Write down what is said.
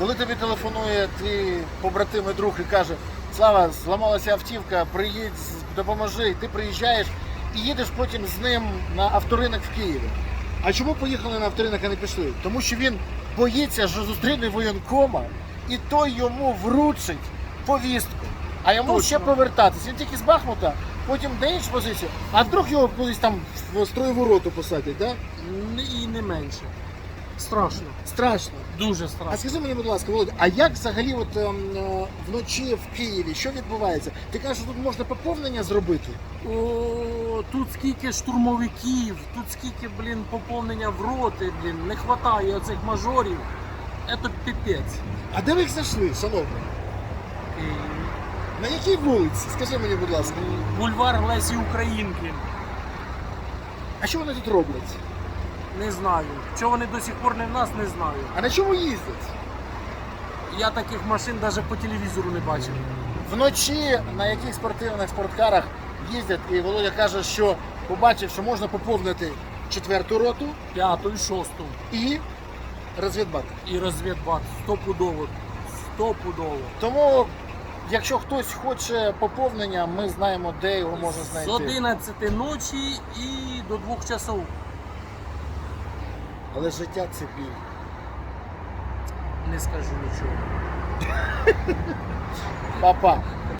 Коли тобі телефонує твій побратим і друг і каже, Слава, зламалася автівка, приїдь, допоможи, ти приїжджаєш і їдеш потім з ним на авторинок в Києві. А чому поїхали на авторинок, а не пішли? Тому що він боїться, що зустріне воєнкома, і той йому вручить повістку. А йому Точно. ще повертатись. Він тільки з Бахмута, потім на іншу позицію, а вдруг його кудись там в строєву роту посадять, так? Н- І не менше. Страшно. Страшно. Дуже страшно. А скажи мені, будь ласка, Володя, а як взагалі от, ем, е, вночі в Києві що відбувається? Ти кажеш, що тут можна поповнення зробити? О, тут скільки штурмовиків, тут скільки, блін, поповнення в роти, блін, не вистачає оцих мажорів. Це піпець. А де ви їх знайшли, шановні? І На якій вулиці? Скажи мені, будь ласка. Бульвар Лесі Українки. А що вони тут роблять? Не знаю. Чого вони до сих пор не в нас, не знаю. А на чому їздять? Я таких машин навіть по телевізору не бачив. Вночі на яких спортивних спорткарах їздять, і Володя каже, що побачив, що можна поповнити четверту роту П'яту і шосту. і розвідбат. І розвідбат. Стопудово. Стопудово. Тому, якщо хтось хоче поповнення, ми знаємо, де його можна З знайти. 11 ночі і до 2 часов. Але життя це біль. Не скажу нічого. Папа.